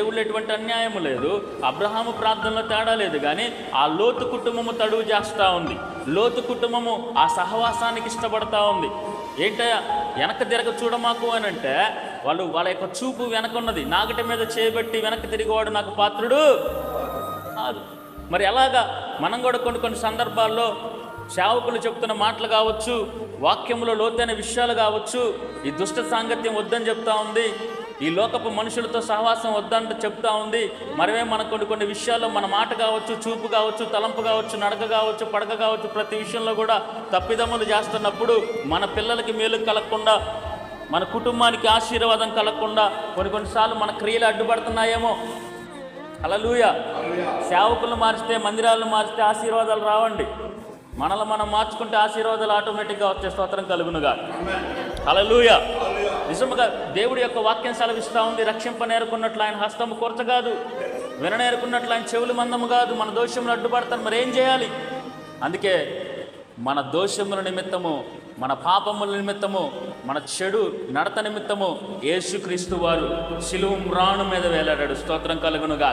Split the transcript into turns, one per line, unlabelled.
దేవుళ్ళు ఎటువంటి అన్యాయం లేదు. అబ్రహాము ప్రార్థనలో తేడా లేదు కానీ ఆ లోతు కుటుంబము తడువు చేస్తూ ఉంది. లోతు కుటుంబము ఆ సహవాసానికి ఇష్టపడతా ఉంది. ఏంట వెనక తిరగ చూడమాకు అని అంటే వాళ్ళు వాళ్ళ యొక్క చూపు వెనకున్నది నాగటి మీద చేయబెట్టి వెనక్కి తిరిగేవాడు నాకు పాత్రుడు కాదు. మరి ఎలాగా? మనం కూడా కొన్ని కొన్ని సందర్భాల్లో సేవకులు చెప్తున్న మాటలు కావచ్చు వాక్యంలో లోతైన విషయాలు కావచ్చు ఈ దుష్ట సాంగత్యం వద్దని చెప్తా ఉంది. ఈ లోకపు మనుషులతో సహవాసం వద్దంటే చెప్తా ఉంది. మరవే మన కొన్ని కొన్ని విషయాల్లో మన మాట కావచ్చు చూపు కావచ్చు తలంపు కావచ్చు నడక కావచ్చు పడక కావచ్చు ప్రతి విషయంలో కూడా తప్పిదమ్ములు చేస్తున్నప్పుడు మన పిల్లలకి మేలు కలగకుండా మన కుటుంబానికి ఆశీర్వాదం కలగకుండా కొన్ని కొన్నిసార్లు మన క్రియలు అడ్డుపడుతున్నాయేమో. హల్లెలూయా. సేవకులను మార్చితే మందిరాలను మార్చితే ఆశీర్వాదాలు రావండి. మనల్ని మనం మార్చుకుంటే ఆశీర్వాదాలు ఆటోమేటిక్గా వచ్చే స్తోత్రం కలుగునుగా. హల్లెలూయా. నిజముగా దేవుడి యొక్క వాక్యం సెలవిస్తూ ఉంది. రక్షింప నేర్కొన్నట్లు ఆయన హస్తము కొరత కాదు. విననేరుకున్నట్లు ఆయన చెవులు మందము కాదు. మన దోషములు అడ్డుపడతాను మరి ఏం చేయాలి? అందుకే మన దోషముల నిమిత్తము మన పాపముల నిమిత్తము మన చెడు నడత నిమిత్తము యేసుక్రీస్తు వారు శిలువు మ్రాణు మీద వేలాడాడు. స్తోత్రం కలుగునుగా